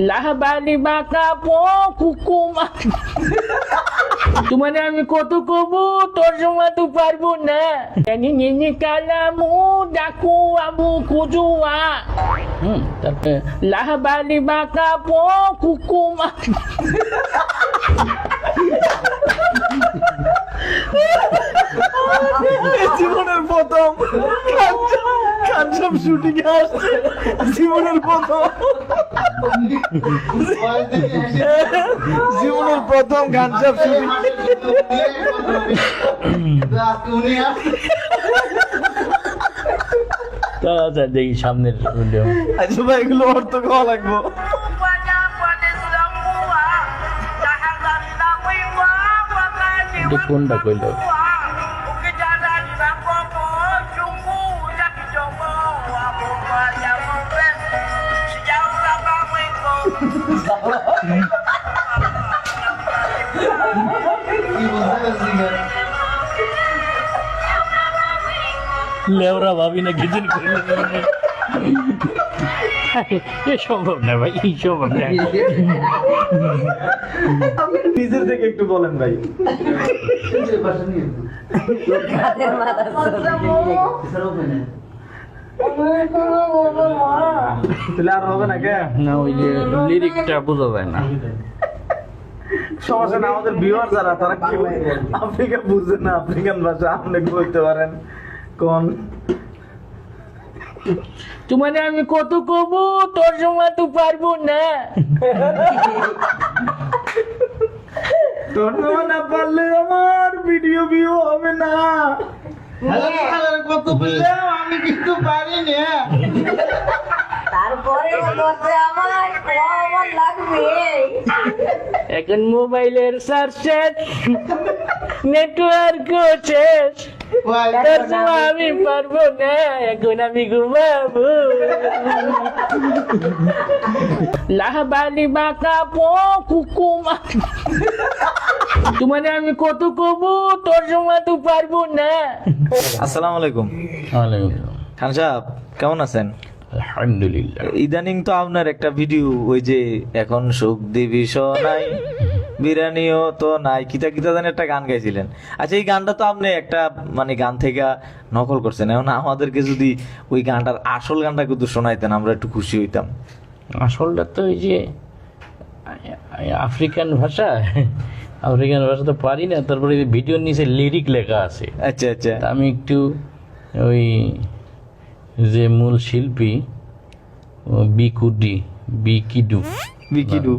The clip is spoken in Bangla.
লাহবালি বাঁকা পো কুকুমা তোমার আমি কত কব তোর সময় তো পারব না জানি নিনি কালামু ডাকু আবু কুজুয়া হুম তারপরে লাহবালি বাঁকা পো কুকুমা জীবনের প্রথম। কাঞ্চম শুটিং এ আসছে? জীবনের প্রথম। জীবনের প্রথম কাঞ্চম শুটিং আচ্ছা দেখি সামনের আচ্ছা ভাই এগুলো অর্থ খাওয়া লাগবো। কোনটা কইলো? লেওরা ভাবি না গিদিন করলে এ সম্ভব না ভাই এই সম্ভব না নিজের থেকে একটু বলেন ভাই তাহলে আর হবে না কে না ওই যে লিরিকটা বোঝা যায় না। সমস্যা না আমাদের ভিউয়ার যারা তারা কেউ আফ্রিকা বুঝে না আফ্রিকান ভাষা আপনি বলতে পারেন। কোন? তোমার আমি কত কব তোর সময় তো পারব না। তোর না পারলে আমার ভিডিও ভিউ হবে না। কত বললাম আমি কিন্তু পারি না তারপরে আমার আমার লাগবে। এখন মোবাইলের চার্জ নেটওয়ার্ক শেষ। আমি পারব না এখন আমি ঘুমাবো। লাহবালি বাঁকা পো কুকুমা। তোমার আমি কত কব তোর সময় তো পারব না। আসসালামু আলাইকুম। খান সাহেব কেমন আছেন? আলহামদুলিল্লাহ। ইদানিং তো আপনার একটা ভিডিও ওই যে এখন সুখ দিবি নাই বিরিয়ানিও তো নাই কিতা কিতা জানি একটা গান গাইছিলেন। আচ্ছা এই গানটা তো আপনি একটা মানে গান থেকে নকল করছেন। এখন আমাদেরকে যদি ওই গানটার আসল গানটা কিন্তু শোনাইতেন আমরা একটু খুশি হইতাম। আসলটা তো ওই যে আফ্রিকান ভাষা আফ্রিকান ভাষা তো পারি না তারপরে ভিডিওর নিচে লিরিক লেখা আছে। আচ্ছা আচ্ছা। আমি একটু ওই যে মূল শিল্পী বিকুডি বিকিডু বিকিডু